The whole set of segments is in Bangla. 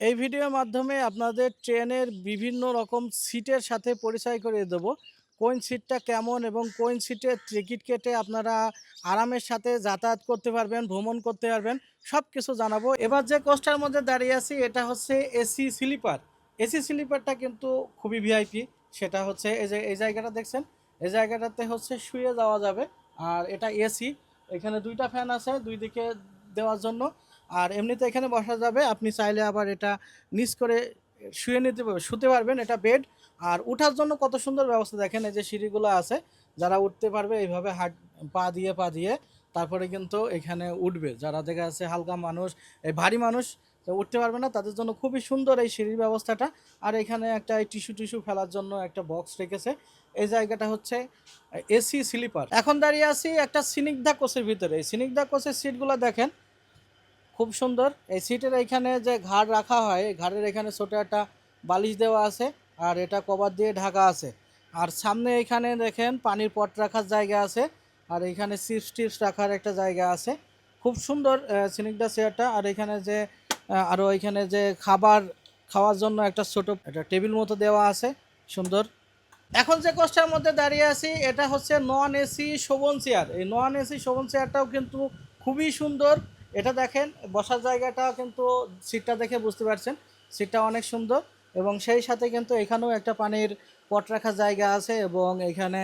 এই ভিডিওর মাধ্যমে আপনাদের ট্রেনের বিভিন্ন রকম সিটের সাথে পরিচয় করিয়ে দেব। কোন সিটটা কেমন এবং কোন সিটের টিকিট কেটে আপনারা আরামের সাথে যাতায়াত করতে পারবেন, ভ্রমণ করতে পারবেন সব কিছু জানাব। এবার যে কোচটার মধ্যে দাঁড়িয়ে আছি, এটা হচ্ছে এসি স্লিপার। এসি স্লিপারটা কিন্তু খুবই ভিআইপি সেটা হচ্ছে এই যে, এই জায়গাটা দেখছেন? এই জায়গাটাতে হচ্ছে শুয়ে যাওয়া যাবে, আর এটা এসি এখানে দুইটা ফ্যান আছে, দুই দিকে দেওয়ার জন্য। আর এমনিতে এখানে বসা যাবে। আপনি চাইলে আবার এটা নিচ করে শুয়ে নিতে শুতে পারবেন এটা বেড আর উঠার জন্য কত সুন্দর ব্যবস্থা দেখেন, এই যে সিঁড়িগুলো আছে, যারা উঠতে পারবে এইভাবে হাট, পা দিয়ে পা দিয়ে, তারপরে কিন্তু এখানে উঠবে। যারা দেখা যাচ্ছে হালকা মানুষ, এই ভারী মানুষ উঠতে পারবে না, তাদের জন্য খুবই সুন্দর এই সিঁড়ির ব্যবস্থাটা। আর এখানে একটা টিস্যু টিস্যু ফেলার জন্য একটা বক্স রেখেছে। এই জায়গাটা হচ্ছে এসি স্লিপার। এখন দাঁড়িয়ে আছি একটা সিনিকদা কোচের ভিতরে। এই সিনিকদা কোচের সিটগুলো দেখেন খুব সুন্দর। এই সিটের এখানে যে ঘাড় রাখা হয় ঘাড়ের এখানে ছোটো একটা বালিশ দেওয়া আছে আর এটা কভার দিয়ে ঢাকা আছে। আর সামনে এখানে দেখেন পানির পট রাখার জায়গা আছে আর এখানে চিপস টিপস রাখার একটা জায়গা আছে। খুব সুন্দর সিনিকদা চেয়ারটা আর এখানে যে আরও এখানে যে খাবার খাওয়ার জন্য একটা ছোট, একটা টেবিল মতো দেওয়া আছে। সুন্দর। এখন যে কোচটার মধ্যে দাঁড়িয়ে আছি, এটা হচ্ছে নন এসি শোভন চেয়ার। এই নন এসি শোভন চেয়ারটাও কিন্তু খুবই সুন্দর। এটা দেখেন, বসার জায়গাটা কিন্তু সিটটা দেখে বুঝতে পারছেন। সিটটা অনেক সুন্দর এবং সেই সাথে কিন্তু এখানেও একটা পানির পট রাখার জায়গা আছে এবং এখানে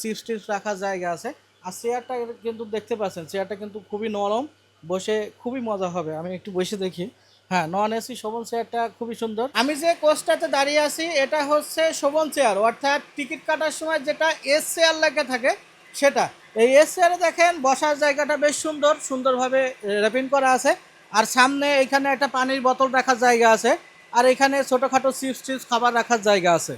চিপস টিপস রাখার জায়গা আছে। আর চেয়ারটা কিন্তু দেখতে পাচ্ছেন চেয়ারটা কিন্তু খুবই নরম, বসে খুবই মজা হবে, আমি একটু বসে দেখি। হ্যাঁ নন এসি শোভন চেয়ারটা খুবই সুন্দর। আমি যে কোচটাতে দাঁড়িয়ে আছি, এটা হচ্ছে শোভন চেয়ার অর্থাৎ টিকিট কাটার সময় যেটা এস চেয়ার লেগে থাকে, সেটা। এই এস চেয়ারে দেখেন, বসার জায়গাটা বেশ সুন্দর, সুন্দরভাবে র্যাপিং করা আছে। আর সামনে এখানে একটা পানির বোতল রাখার জায়গা আছে। আর এখানে ছোটোখাটো চিপস টিপস খাবার রাখার জায়গা আছে।